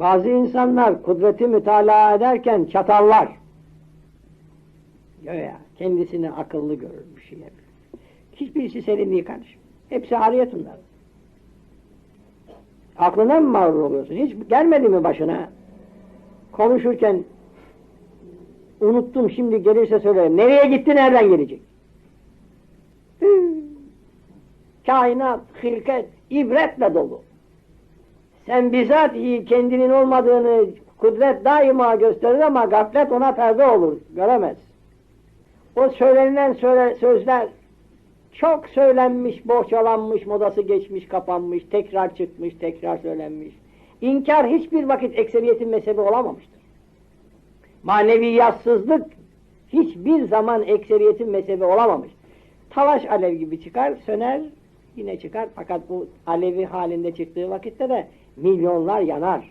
Bazı insanlar kudreti mütalaa ederken çatallar. Ya kendisini akıllı görür bir şey yapıyor. Hiçbirisi senin değil kardeşim. Hepsi ariyet bunlar. Aklına mı mağrur oluyorsun? Hiç gelmedi mi başına? Konuşurken unuttum şimdi gelirse söylerim. Nereye gitti nereden gelecek? Kainat, hilket, ibretle dolu. Sen bizatihi kendinin olmadığını kudret daima gösterir ama gaflet ona perde olur, göremez. O söylenilen söyle, sözler çok söylenmiş, bohçalanmış, modası geçmiş, kapanmış, tekrar çıkmış, tekrar söylenmiş. İnkar hiçbir vakit ekseriyetin mezhebi olamamıştır. Maneviyatsızlık hiçbir zaman ekseriyetin mezhebi olamamış. Talaş alev gibi çıkar, söner, yine çıkar. Fakat bu alevi halinde çıktığı vakitte de milyonlar yanar.